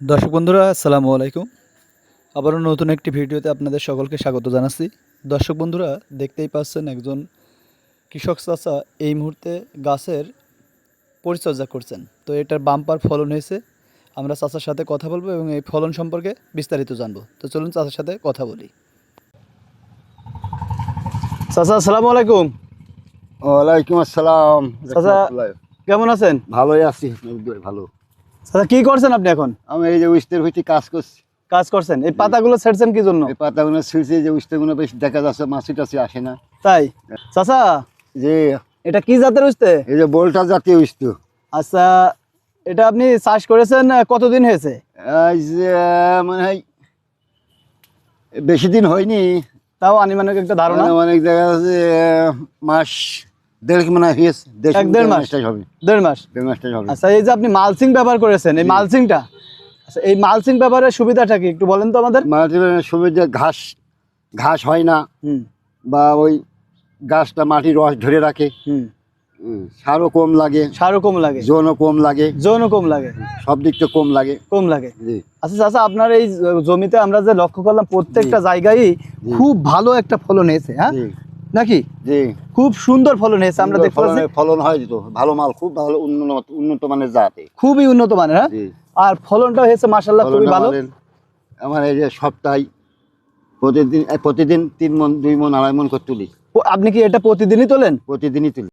দর্শক বন্ধুরা আসসালামু আলাইকুম। আবারও নতুন একটি ভিডিওতে আপনাদের সকলকে স্বাগত জানাচ্ছি। দর্শক বন্ধুরা দেখতেই পাচ্ছেন একজন কৃষক চাষা এই মুহূর্তে গাছের পরিচর্যা করছেন। তো এটার বাম্পার ফলন হয়েছে। আমরা চাষার সাথে কথা বলব এবং এই ফলন সম্পর্কে বিস্তারিত জানব। তো চলুন চাষার সাথে কথা বলি। চাচা আসসালামু আলাইকুম। ওয়ালাইকুম আসসালাম। চাচা কেমন আছেন? ভালোই আছি। ভালো। চাচা কি করছেন আপনি এখন? আমি এই যে উস্তের হইতে কাজ করছি। কাজ করছেন। এই পাতাগুলো ছেড়ছেন কি জন্য? এই পাতাগুলো ছিঁড়ছে যে উস্তেগুলো বেশ দেখা যাচ্ছে মাছি টাছি আসে না। তাই? চাচা যে এটা কি জাতের উঠতে এই যে বোলটা জাতীয় উস্ত। আচ্ছা এটা আপনি চাষ করেছেন কতদিন হয়েছে? এই যে মানে হয় বেশি দিন হয়নি। তাও আনুমানিক একটা ধারণা। অনেক জায়গা আছে মাস দেড় মানে হয়েছে দেড় এক দেড় মাস? মাসটাই হবে। দেড় মাস। দেড় মাসটাই হবে। আচ্ছা এই যে আপনি মালসিং ব্যবহার করেছেন এই মালসিংটা আচ্ছা এই মালসিং ব্যবহারের সুবিধাটা কি? একটু বলেন তো আমাদের। সুবিধা ঘাস ঘাস হয় না। হুম। বা ওই গাছটা রস ধরে রাখে। সারও কম লাগে। সারও কম লাগে। জনও কম লাগে। জোনও কম লাগে। সব দিক থেকে কম লাগে। কম লাগে। আচ্ছা চাচা আপনার এই জমিতে আমরা যে লক্ষ্য করলাম প্রত্যেকটা জায়গায় খুব ভালো একটা ফলন হয়েছে হ্যাঁ? নাকি? জি। খুব সুন্দর ফলন হয়েছে আমরা দেখতে পাচ্ছি। ফলন হয় তো ভালো মাল খুব ভালো উন্নত উন্নত মানের জাতে খুবই উন্নত মানের হ্যাঁ? আর ফলনটা হয়েছে মাসাল্লাহ খুবই ভালো। আমার এই যে সপ্তাহে প্রতিদিন প্রতিদিন তিন মন দুই মন আড়াই মন করে তুলি। আপনি কি এটা প্রতিদিনই তোলেন? প্রতিদিনই তুলি।